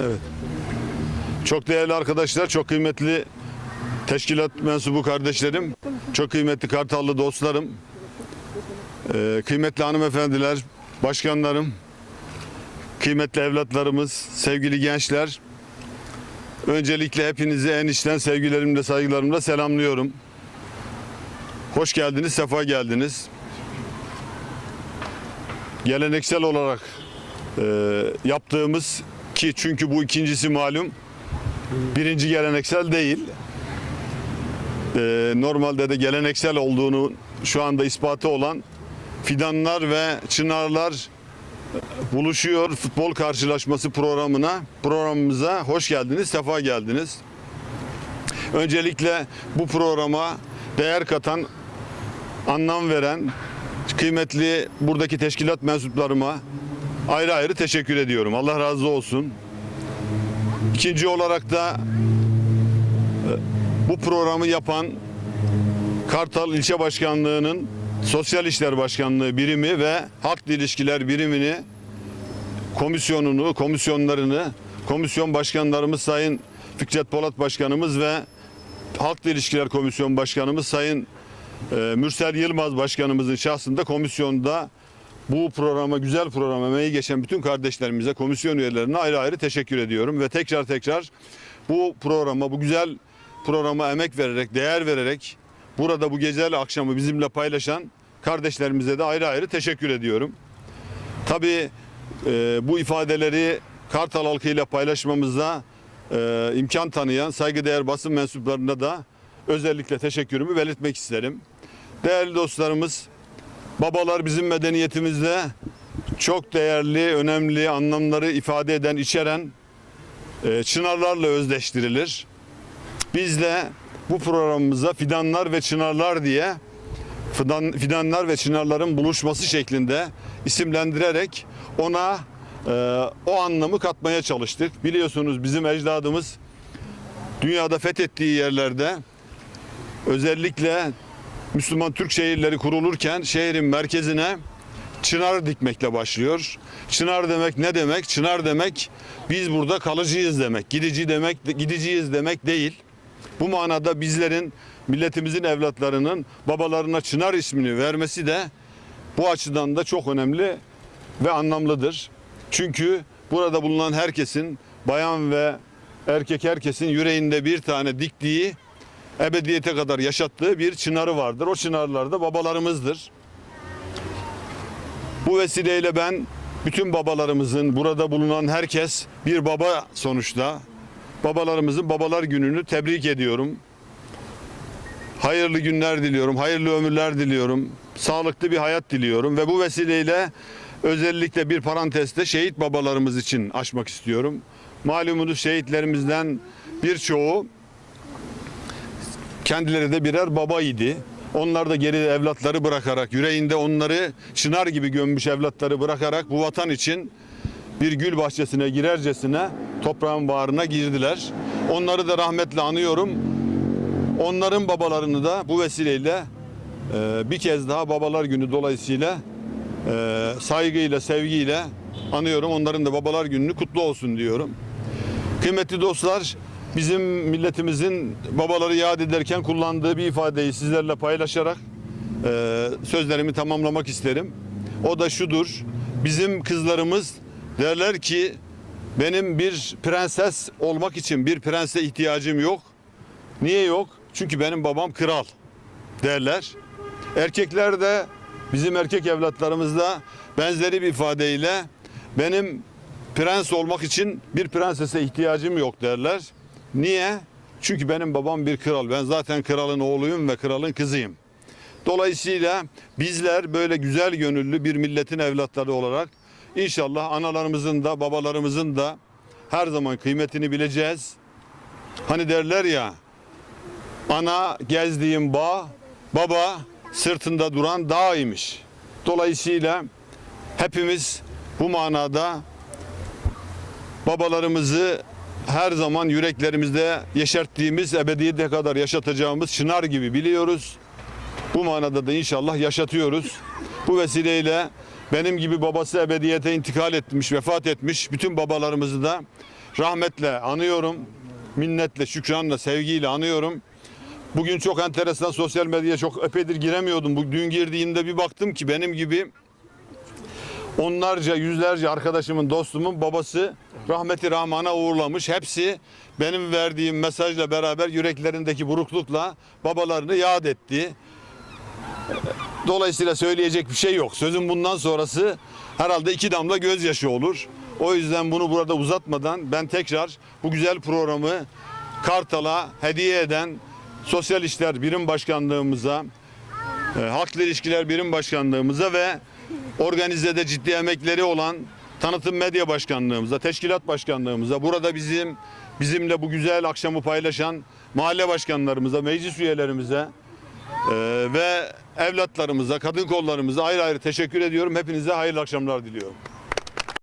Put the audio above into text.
Evet. Çok değerli arkadaşlar, çok kıymetli teşkilat mensubu kardeşlerim, çok kıymetli Kartallı dostlarım, eee, kıymetli hanımefendiler, başkanlarım, kıymetli evlatlarımız, sevgili gençler. Öncelikle hepinizi en içten sevgilerimle, saygılarımla selamlıyorum. Hoş geldiniz, sefa geldiniz. Geleneksel olarak eee, yaptığımız ki çünkü bu ikincisi malum birinci geleneksel değil. Eee, normalde de geleneksel olduğunu şu anda ispatı olan fidanlar ve çınarlar buluşuyor futbol karşılaşması programına programımıza hoş geldiniz, sefa geldiniz. Öncelikle bu programa değer katan, anlam veren kıymetli buradaki teşkilat mensuplarıma ayrı ayrı teşekkür ediyorum. Allah razı olsun. İkinci olarak da e, bu programı yapan Kartal İlçe Başkanlığı'nın Sosyal İşler Başkanlığı birimi ve Halk İlişkiler birimini komisyonunu, komisyonlarını, komisyon başkanlarımız Sayın Fikret Polat Başkanımız ve Halk İlişkiler Komisyon Başkanımız Sayın e, Mürsel Yılmaz Başkanımızın şahsında komisyonda bu programa, güzel programa emeği geçen bütün kardeşlerimize, komisyon üyelerine ayrı ayrı teşekkür ediyorum. Ve tekrar tekrar bu programa, bu güzel programa emek vererek, değer vererek burada bu geceli akşamı bizimle paylaşan kardeşlerimize de ayrı ayrı teşekkür ediyorum. Tabii e, bu ifadeleri Kartal halkıyla paylaşmamızda e, imkan tanıyan saygıdeğer basın mensuplarına da özellikle teşekkürümü belirtmek isterim. Değerli dostlarımız, babalar bizim medeniyetimizde çok değerli, önemli anlamları ifade eden, içeren e, çınarlarla özdeştirilir. Biz de bu programımıza fidanlar ve çınarlar diye fidan, fidanlar ve çınarların buluşması şeklinde isimlendirerek ona e, o anlamı katmaya çalıştık. Biliyorsunuz bizim ecdadımız dünyada fethettiği yerlerde özellikle Müslüman Türk şehirleri kurulurken şehrin merkezine çınar dikmekle başlıyor. Çınar demek ne demek? Çınar demek biz burada kalıcıyız demek. Gidici demek gideceğiz demek değil. Bu manada bizlerin milletimizin evlatlarının babalarına Çınar ismini vermesi de bu açıdan da çok önemli ve anlamlıdır. Çünkü burada bulunan herkesin bayan ve erkek herkesin yüreğinde bir tane diktiği ebediyete kadar yaşattığı bir çınarı vardır. O çınarlar da babalarımızdır. Bu vesileyle ben bütün babalarımızın burada bulunan herkes bir baba sonuçta babalarımızın babalar gününü tebrik ediyorum. Hayırlı günler diliyorum, hayırlı ömürler diliyorum, sağlıklı bir hayat diliyorum ve bu vesileyle özellikle bir parantezde şehit babalarımız için açmak istiyorum. Malumunuz şehitlerimizden birçoğu kendileri de birer baba idi. Onlar da geri evlatları bırakarak, yüreğinde onları çınar gibi gömmüş evlatları bırakarak bu vatan için bir gül bahçesine girercesine toprağın bağrına girdiler. Onları da rahmetle anıyorum. Onların babalarını da bu vesileyle e, bir kez daha babalar günü dolayısıyla e, saygıyla, sevgiyle anıyorum. Onların da babalar gününü kutlu olsun diyorum. Kıymetli dostlar, bizim milletimizin babaları yad ederken kullandığı bir ifadeyi sizlerle paylaşarak e, sözlerimi tamamlamak isterim. O da şudur. Bizim kızlarımız derler ki benim bir prenses olmak için bir prense ihtiyacım yok. Niye yok? Çünkü benim babam kral derler. Erkekler de bizim erkek evlatlarımız da benzeri bir ifadeyle benim prens olmak için bir prensese ihtiyacım yok derler. Niye? Çünkü benim babam bir kral. Ben zaten kralın oğluyum ve kralın kızıyım. Dolayısıyla bizler böyle güzel gönüllü bir milletin evlatları olarak inşallah analarımızın da babalarımızın da her zaman kıymetini bileceğiz. Hani derler ya ana gezdiğim bağ, baba sırtında duran dağıymış. Dolayısıyla hepimiz bu manada babalarımızı her zaman yüreklerimizde yeşerttiğimiz, ebediyete kadar yaşatacağımız çınar gibi biliyoruz. Bu manada da inşallah yaşatıyoruz. Bu vesileyle benim gibi babası ebediyete intikal etmiş, vefat etmiş bütün babalarımızı da rahmetle anıyorum. Minnetle, şükranla, sevgiyle anıyorum. Bugün çok enteresan sosyal medyaya çok epeydir giremiyordum. Bu dün girdiğimde bir baktım ki benim gibi onlarca, yüzlerce arkadaşımın, dostumun babası rahmeti rahmana uğurlamış. Hepsi benim verdiğim mesajla beraber yüreklerindeki buruklukla babalarını yad etti. Dolayısıyla söyleyecek bir şey yok. Sözün bundan sonrası herhalde iki damla gözyaşı olur. O yüzden bunu burada uzatmadan ben tekrar bu güzel programı Kartal'a hediye eden Sosyal İşler Birim Başkanlığımıza, e, Halkla İlişkiler Birim Başkanlığımıza ve organizede ciddi emekleri olan Tanıtım Medya Başkanlığımıza, Teşkilat Başkanlığımıza, burada bizim bizimle bu güzel akşamı paylaşan mahalle başkanlarımıza, meclis üyelerimize e, ve evlatlarımıza, kadın kollarımıza ayrı ayrı teşekkür ediyorum. Hepinize hayırlı akşamlar diliyorum.